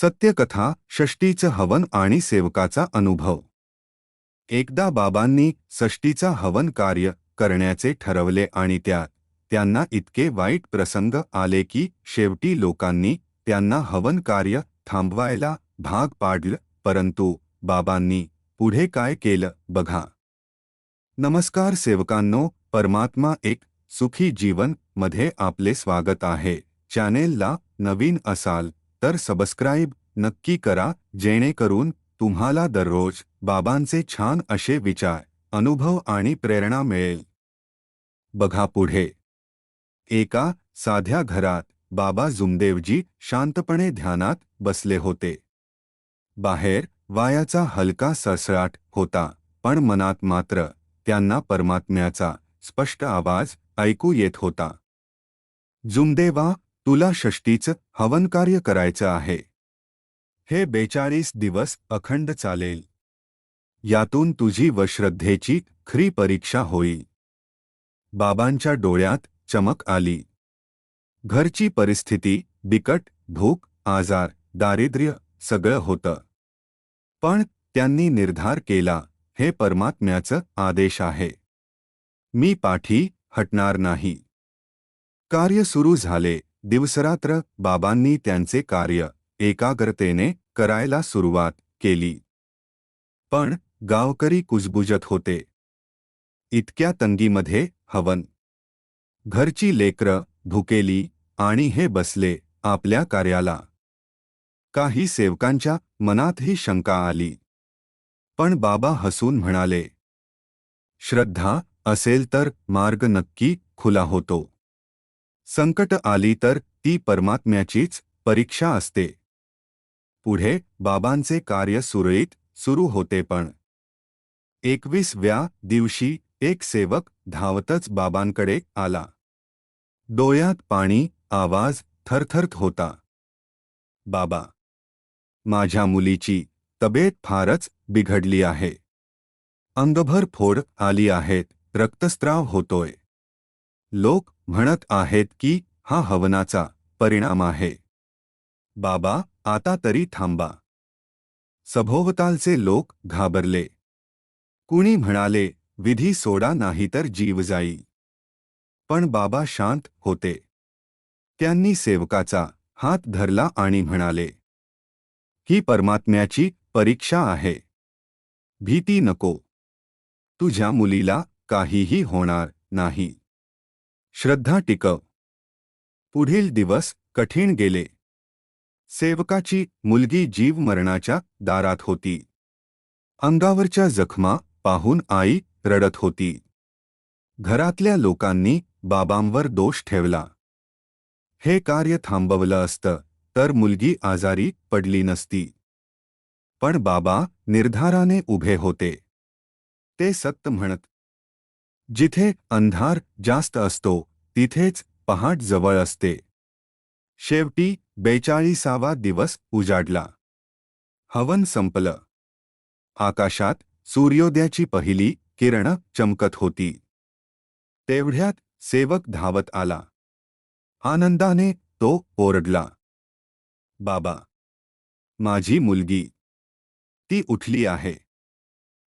सत्यकथा षष्टीचं हवन आणि सेवकाचा अनुभव. एकदा बाबांनी षष्टीचा हवन कार्य करण्याचे ठरवले आणि त्यात त्यांना इतके वाईट प्रसंग आले की शेवटी लोकांनी त्यांना हवन कार्य थांबवायला भाग पाडलं, परंतु बाबांनी पुढे काय केलं बघा. नमस्कार सेवकांनो, परमात्मा एक सुखी जीवन मध्ये आपले स्वागत आहे. चॅनेलला नवीन असाल तर सबस्क्राईब नक्की करा, जेणेकरून तुम्हाला दररोज बाबांचे छान असे विचार, अनुभव आणि प्रेरणा मिळेल. बघा पुढे. एका साध्या घरात बाबा जुमदेवजी शांतपणे ध्यानात बसले होते. बाहेर वायाचा हलका सळसळाट होता, पण मनात मात्र त्यांना परमात्म्याचा स्पष्ट आवाज़ ऐकू येत होता. जुमदेवा तुला षष्टीचं हवन कार्य करायचं आहे. हे बेचाळीस दिवस अखंड चालेल. यातून तुझी व श्रद्धेची खरी परीक्षा होईल. बाबांच्या डोळ्यात चमक आली. घरची परिस्थिती बिकट भूक आजार दारिद्र्य सगळं होतं. पण त्यांनी निर्धार केला हे परमात्म्याचं आदेश आहे. मी पाठी हटणार नाही. कार्य सुरू झाले दिवसरात्र बाबांनी त्यांचे कार्य एकाग्रतेने करायला सुरुवात केली. पण गावकरी कुजबुजत होते. इतक्या तंगीमध्ये हवन. घरची लेकरं भुकेली आणि हे बसले आपल्या कार्याला. काही सेवकांच्या मनातही शंका आली. पण बाबा हसून म्हणाले, श्रद्धा असेल तर मार्ग नक्की खुला होतो. संकट आली तर ती परमात्म्याचीच परीक्षा असते. पुढे बाबांचे कार्य सुरळीत सुरू होते पण. एकवीसव्या दिवशी एक सेवक धावतच बाबांकडे आला. डोळ्यात पाणी आवाज थरथरत होता. बाबा माझ्या मुलीची तब्येत फारच बिघडली आहे. अंगभर फोड आली आहेत रक्तस्त्राव होतोय. लोक म्हणत आहेत की हा हवनाचा परिणाम आहे. बाबा, आता तरी थांबा. सभोवतालचे लोक घाबरले. कुणी म्हणाले, विधी सोडा नाही तर जीव जाई. पण बाबा शांत होते. त्यांनी सेवकाचा हात धरला आणि म्हणाले, ही परमात्म्याची परीक्षा आहे. भीती नको. तुझ्या मुलीला काहीही होणार नाही. श्रद्धा टिकव. पुढील दिवस कठीण गेले. सेवकाची मुलगी जीव मरणाच्या दारात होती. अंगावरच्या जखमा पाहून आई रडत होती. घरातल्या लोकांनी बाबांवर दोष ठेवला. हे कार्य थांबवलं असतं तर मुलगी आजारी पडली नसती. पण बाबा निर्धाराने उभे होते. ते सत्य म्हणत जिथे अंधार जास्त असतो तिथेच पहाट जवळ असते. शेवटी बेचाळीसावा दिवस उजाडला. हवन संपलं. आकाशात सूर्योदयाची पहिली किरण चमकत होती. तेवढ्यात सेवक धावत आला. आनंदाने तो ओरडला. बाबा माझी मुलगी. ती उठली आहे.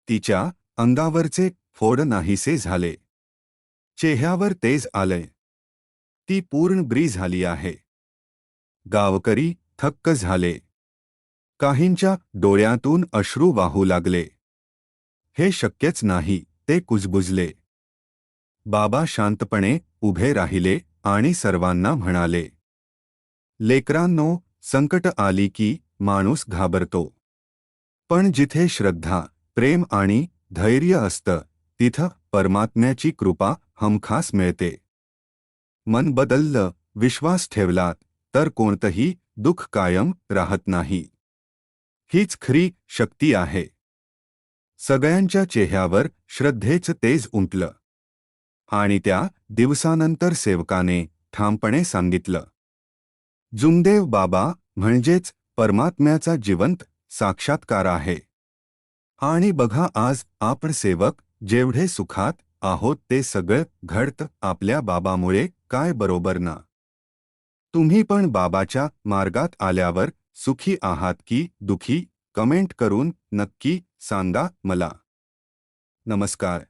तिच्या अंगावरचे फोड नाहीसे झाले. चेह्यावर तेज आलंय. ती पूर्ण ब्री झाली आहे. गावकरी थक्क झाले. काहींच्या डोळ्यातून अश्रू वाहू लागले. हे शक्यच नाही, ते कुजबुजले. बाबा शांतपणे उभे राहिले आणि सर्वांना म्हणाले. लेकरांनो, संकट आली की माणूस घाबरतो. पण जिथे श्रद्धा, प्रेम आणि धैर्य असतं तिथं परमात्म्याची कृपा हमखास मिळते. मन बदललं विश्वास ठेवलात तर कोणतंही दुःख कायम राहत नाही. हीच खरी शक्ती आहे. सगळ्यांच्या चेहऱ्यावर श्रद्धेचं तेज उमटलं. आणि त्या दिवसानंतर सेवकाने ठामपणे सांगितलं. जुमदेव बाबा म्हणजेच परमात्म्याचा जिवंत साक्षात्कार आहे. आणि बघा आज आपण सेवक जेवढे सुखात आहोत ते सगळं घडतं आपल्या बाबामुळे काय बरोबर ना? तुम्ही पण बाबाच्या मार्गात आल्यावर सुखी आहात की दुखी? कमेंट करून नक्की सांगा मला. नमस्कार.